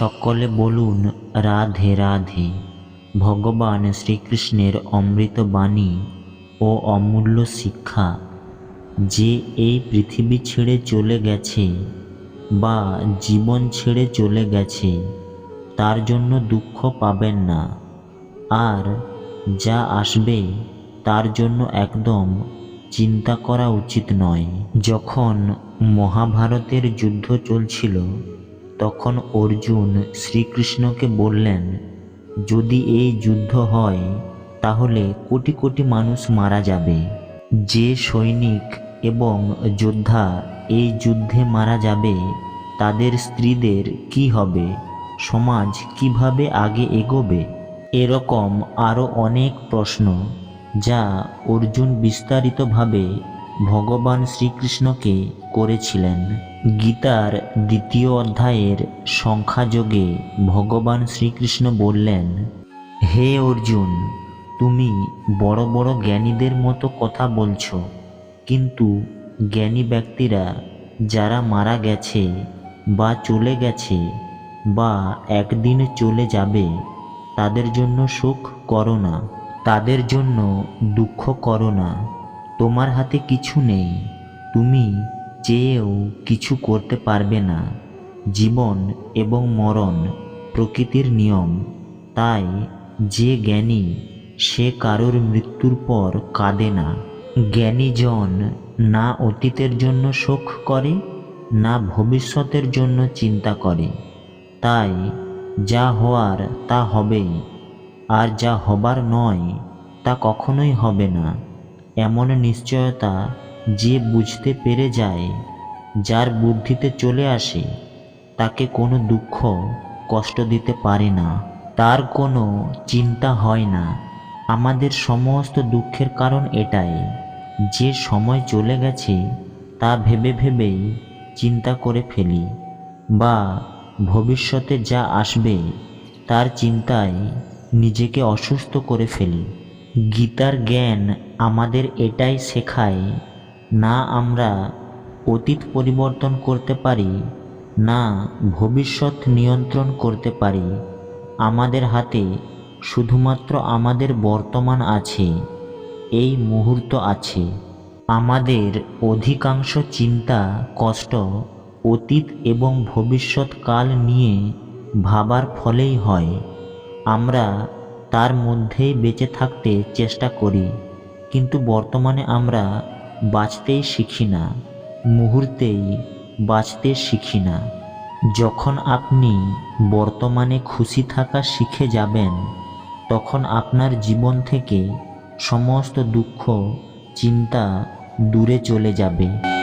সকলে বলুন, রাধে রাধে। ভগবান শ্রীকৃষ্ণের অমৃত বাণী ও অমূল্য শিক্ষা, যে এই পৃথিবী ছেড়ে চলে গেছে বা জীবন ছেড়ে চলে গেছে, তার জন্য দুঃখ পাবেন না। আর যা আসবে, তার জন্য একদম চিন্তা করা উচিত নয়। যখন মহাভারতের যুদ্ধ চলছিল তখন অর্জুন শ্রীকৃষ্ণকে বললেন, যদি এই যুদ্ধ হয়, তাহলে কোটি কোটি মানুষ মারা যাবে। যে সৈনিক এবং যোদ্ধা এই যুদ্ধে মারা যাবে, তাদের স্ত্রীদের কি হবে? সমাজ কীভাবে আগে এগোবে? এরকম আরও অনেক প্রশ্ন, যা অর্জুন বিস্তারিতভাবে ভগবান শ্রীকৃষ্ণকে করেছিলেন। গীতার দ্বিতীয় অধ্যায়ের সংখ্যাযোগে ভগবান শ্রীকৃষ্ণ বললেন, হে অর্জুন, তুমি বড় বড় জ্ঞানীদের মতো কথা বলছো। কিন্তু জ্ঞানী ব্যক্তিরা যারা মারা গেছে বা চলে গেছে বা একদিন চলে যাবে, তাদের জন্য সুখ করো না। তাদের জন্য দুঃখ করো না। তোমার হাতে কিছু নেই। তুমি চেয়েও কিছু করতে পারবে না। জীবন এবং মরণ প্রকৃতির নিয়ম। তাই যে জ্ঞানী, সে কারোর মৃত্যুর পর কাঁদে না। জ্ঞানীজন না অতীতের জন্য শোক করে, না ভবিষ্যতের জন্য চিন্তা করে। তাই যা হওয়ার তা হবেই, আর যা হবার নয় তা কখনোই হবে না। এমন নিশ্চয়তা যে বুঝতে পেরে যায়, যার বুদ্ধিতে চলে আসে, তাকে কোনো দুঃখ, কষ্ট দিতে পারে না। তার কোনো চিন্তা হয় না। আমাদের সমস্ত দুঃখের কারণ এটাই। যে সময় চলে গেছে, তা ভেবে ভেবেই চিন্তা করে ফেলি। বা ভবিষ্যতে যা আসবে, তার চিন্তায় নিজেকে অসুস্থ করে ফেলি। গীতার জ্ঞান আমাদের এটাই শেখায় না আমরা অতীত পরিবর্তন করতে পারি, না ভবিষ্যৎ নিয়ন্ত্রণ করতে পারি। আমাদের হাতে শুধুমাত্র আমাদের বর্তমান আছে, এই মুহূর্ত আছে। আমাদের অধিকাংশ চিন্তা, কষ্ট অতীত এবং ভবিষ্যৎ কাল নিয়ে ভাবার ফলেই হয়। আমরা তার মধ্যেই বেঁচে থাকতে চেষ্টা করি, কিন্তু বর্তমানে আমরা বাঁচতেই শিখি না, মুহূর্তেই বাঁচতে শিখি না। যখন আপনি বর্তমানে খুশি থাকা শিখে যাবেন, তখন আপনার জীবন থেকে সমস্ত দুঃখ, চিন্তা দূরে চলে যাবে।